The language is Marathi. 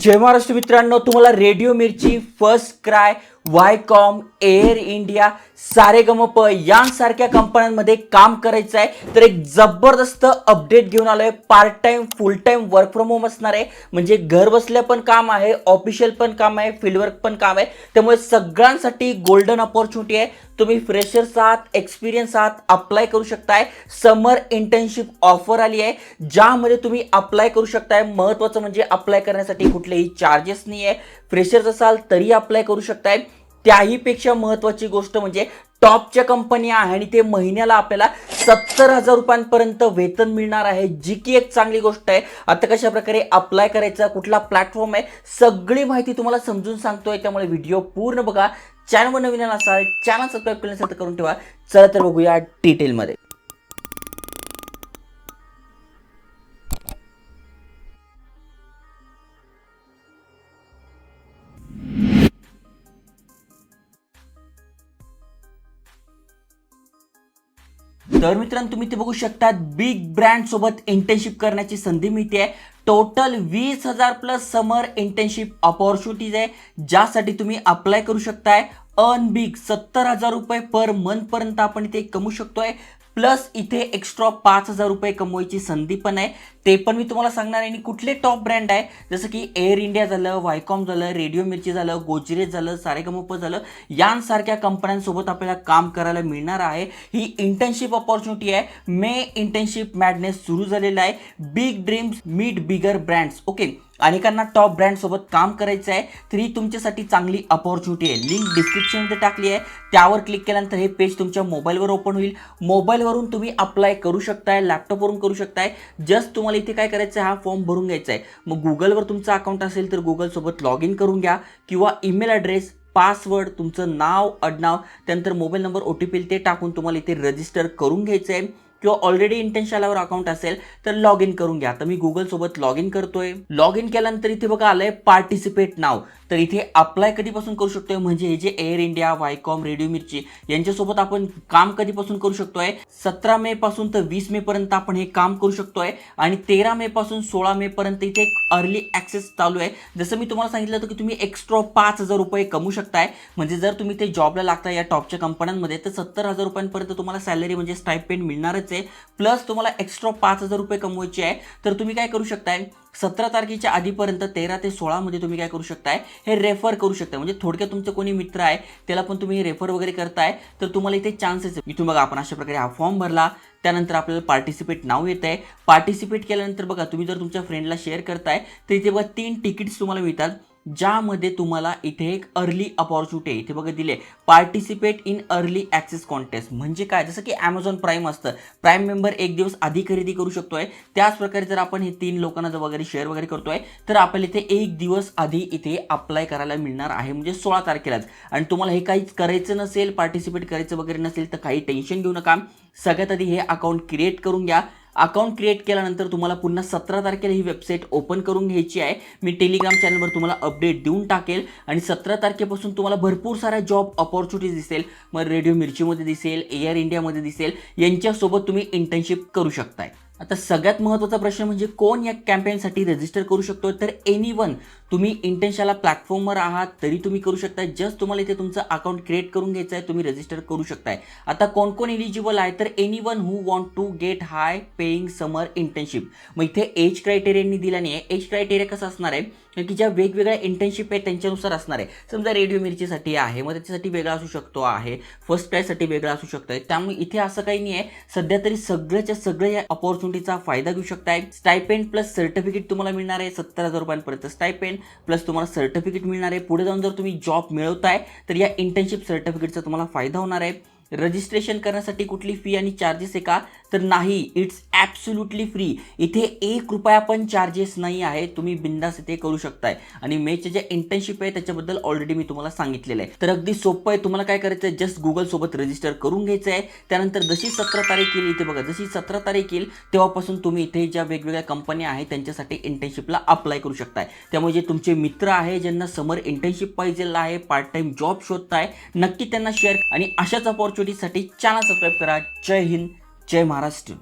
जय महाराष्ट्र मित्रांनो तुम्हाला radio Mirchi FirstCry Viacom Air India Saregama यांसारख्या कंपन्यांमध्ये काम करायचं आहे तर एक जबरदस्त अपडेट घेऊन आलो आहे part time full time work from home असणार आहे. म्हणजे घर बसल्या पण काम आहे ऑफिशियल पण काम आहे फील्डवर्क पण काम आहे. त्यामुळे सगळ्यांसाठी गोल्डन ऑपॉर्च्युनिटी आहे. तुम्ही फ्रेशर्स आहात एक्सपिरियन्स आहात अप्लाय करू शकताय. समर इंटर्नशिप ऑफर आली आहे. ज्यामध्ये तुम्ही अप्लाय करू शकताय. महत्त्वाचं म्हणजे अप्लाय करण्यासाठी कुठलेही चार्जेस नाही आहे फ्रेशर्स असाल तरी अप्लाय करू शकताय. त्याहीपेक्षा महत्त्वाची गोष्ट म्हणजे टॉपच्या कंपन्या आहे आणि ते महिन्याला आपल्याला सत्तर हजार रुपयांपर्यंत वेतन मिळणार आहे जी की एक चांगली गोष्ट आहे. आता कशा प्रकारे अप्लाय करायचा कुठला प्लॅटफॉर्म आहे सगळी माहिती तुम्हाला समजून सांगतोय. त्यामुळे व्हिडिओ पूर्ण बघा. चॅनलवर नवीन असाल चॅनल सबस्क्राईब केलं तर करून ठेवा. चला तर बघूया डिटेलमध्ये तर मित्रांनो तुम्ही ते बघू शकता बिग ब्रँड सोबत इंटर्नशिप करण्याची संधी मिळते टोटल वीस हजार प्लस समर इंटर्नशिप ऑपॉर्च्युनिटीज आहे ज्यासाठी तुम्ही अप्लाय करू शकताय. अन बिग सत्तर हजार रुपये पर मंथ पर्यंत आपण इथे कमवू शकतोय. प्लस इथे एक्स्ट्रा पाच हजार रुपये कमवायची संधी पण आहे. ते पण मी तुम्हाला सांगणार आहे. आणि कुठले टॉप ब्रँड आहे? जसं की एअर इंडिया झालं वायकॉम झालं रेडिओ मिरची झालं गोजरेज झालं सारेगमप झालं. यांसारख्या कंपन्यांसोबत आपल्याला काम करायला मिळणार आहे. ही इंटर्नशिप ऑपॉर्च्युनिटी आहे. मे इंटर्नशिप मॅडनेस सुरू झालेला आहे. Big dreams meet bigger brands okay अनेकांना टॉप ब्रँडसोबत काम करायचं आहे. तर ही तुमच्यासाठी चांगली अपॉर्च्युनिटी आहे. लिंक डिस्क्रिप्शनमध्ये टाकली आहे. त्यावर क्लिक केल्यानंतर हे पेज तुमच्या मोबाईलवर ओपन होईल. मोबाईलवरून तुम्ही अप्लाय करू शकताय लॅपटॉपवरून करू शकताय. जस्ट तुम्हाला इथे काय करायचं? आहे हा फॉर्म भरून घ्यायचा आहे. मग गुगलवर तुमचं अकाउंट असेल तर गुगलसोबत लॉग इन करून घ्या किंवा ईमेल ॲड्रेस पासवर्ड तुमचं नाव आडनाव त्यानंतर mobile number O T P ते टाकून तुम्हाला इथे रजिस्टर करून घ्यायचं आहे. किंवा ऑलरेडी इंटेन्शालावर अकाउंट असेल तर लॉग इन करून घ्या. तर मी गुगलसोबत लॉग इन करतोय. लॉग इन केल्यानंतर इथे बघा आलंय पार्टिसिपेट नाव तर इथे अप्लाय कधीपासून करू शकतोय? म्हणजे हे जे एअर इंडिया वायकॉम रेडिओ मिरची यांच्यासोबत आपण काम कधीपासून करू शकतोय? सतरा मे पासून तर वीस मे पर्यंत आपण हे काम करू शकतोय. आणि तेरा मे पासून सोळा मे पर्यंत इथे एक अर्ली ॲक्सेस चालू आहे. जसं मी तुम्हाला सांगितलं होतं की तुम्ही एक्स्ट्रा पाच हजार रुपये कमवू शकताय. म्हणजे जर तुम्ही ते जॉबला लागता या टॉपच्या कंपन्यांमध्ये तर सत्तर हजार रुपयांपर्यंत तुम्हाला सॅलरी म्हणजे स्टायपेंड मिळणारच आहे. प्लस तुम्हाला एक्स्ट्रा पाच हजार रुपये कमवायचे आहे. तर तुम्ही काय करू शकताय? सतरा तारखेच्या आधीपर्यंत तेरा ते सोळामध्ये तुम्ही काय करू शकताय? हे रेफर करू शकताय. म्हणजे थोडक्यात तुमचं कोणी मित्र आहे त्याला पण तुम्ही रेफर वगैरे करताय तर तुम्हाला इथे चान्सेस इथून बघा आपण अशा प्रकारे हा फॉर्म भरला. त्यानंतर आपल्याला पार्टिसिपेट नाव येत आहे पार्टिसिपेट केल्यानंतर बघा तुम्ही जर तुमच्या फ्रेंडला शेअर करताय तर इथे बघा तीन तिकीट्स तुम्हाला मिळतात. ज्यामध्ये तुम्हाला इथे एक अर्ली अपॉर्च्युनिटी आहे. इथे बघा दिले. Participate in early access contest म्हणजे काय? जसं की ॲमेझॉन प्राईम असतं. प्राईम मेंबर एक दिवस आधी खरेदी करू शकतो त्याच प्रकारे जर आपण हे तीन लोकांना जर वगैरे शेअर वगैरे करतो आहे तर आपल्याला इथे एक दिवस आधी इथे अप्लाय करायला मिळणार आहे. म्हणजे सोळा तारखेलाच. आणि तुम्हाला हे काहीच करायचं नसेल पार्टिसिपेट करायचं वगैरे नसेल तर काही टेन्शन घेऊ नका. सगळ्यात आधी हे अकाउंट क्रिएट करून घ्या. अकाउंट क्रिएट केल्यानंतर तुम्हाला पुन्हा सतरा तारखेला ही वेबसाईट ओपन करून घ्यायची आहे. मी टेलिग्राम चॅनलवर तुम्हाला अपडेट देऊन टाकेल आणि सतरा तारखेपासून तुम्हाला भरपूर साऱ्या जॉब ऑपॉर्च्युनिटीज दिसेल. मग रेडिओ मिरचीमध्ये दिसेल एअर इंडियामध्ये दिसेल. यांच्यासोबत तुम्ही इंटर्नशिप करू शकताय. आता सगळ्यात महत्त्वाचा प्रश्न म्हणजे कोण या कॅम्पेनसाठी रजिस्टर करू शकतो तर एनी वन तुम्ही इंटेन्शाला प्लॅटफॉर्मवर आहात तरी तुम्ही करू शकताय. जस्ट तुम्हाला इथे तुमचं अकाउंट क्रिएट करून घ्यायचं आहे तुम्ही रजिस्टर करू शकताय. आता कोण कोण एलिजिबल आहे? तर anyone who want to get high paying summer internship मग इथे एज क्रायटेरियानी दिला नाही आहे एज क्रायटेरिया कसं असणार आहे? की ज्या वेगवेगळ्या इंटर्नशिप आहेत त्यांच्यानुसार असणार आहे. समजा रेडिओ मिरचीसाठी आहे मग त्याच्यासाठी वेगळा असू शकतो आहे. फर्स्ट प्राईजसाठी वेगळा असू शकतो आहे. त्यामुळे इथे असं काही नाही आहे सध्या तरी सगळ्याच्या सगळ्या या ऑपॉर्च्युनिटीचा फायदा घेऊ शकताय. स्टायपेंड प्लस सर्टिफिकेट तुम्हाला मिळणार आहे. सत्तर हजार रुपयांपर्यंत स्टायपेंड प्लस तुम्हाला सर्टिफिकेट मिळणार आहे. पुढे जाऊन जर तुम्ही जॉब मिळवताय तर या इंटर्नशिप सर्टिफिकेटचा तुम्हाला फायदा होणार आहे. रजिस्ट्रेशन करण्यासाठी कुठली फी आणि चार्जेस आहे का? तर नाही इट्स ॲब्सुल्युटली फ्री इथे एक रुपया पण चार्जेस नाही आहे. तुम्ही बिंदास इथे करू शकताय. आणि मेचे जे इंटर्नशिप आहे त्याच्याबद्दल ऑलरेडी मी तुम्हाला सांगितलेलं आहे. तर अगदी सोपं आहे. तुम्हाला काय करायचं आहे जस्ट गुगलसोबत रजिस्टर करून घ्यायचं आहे त्यानंतर जशी सतरा तारीख येईल इथे बघा जशी सतरा तारीख येईल तेव्हापासून तुम्ही इथे ज्या वेगवेगळ्या कंपन्या आहेत त्यांच्यासाठी इंटर्नशिपला अप्लाय करू शकताय. त्यामुळे जे तुमचे मित्र आहे ज्यांना समर इंटर्नशिप पाहिजे आहे पार्ट टाइम जॉब शोधताय नक्की त्यांना शेअर आणि अशाच अपॉर्च्युनिटीसाठी चॅनल सबस्क्राईब करा. जय हिंद जय महाराष्ट्र.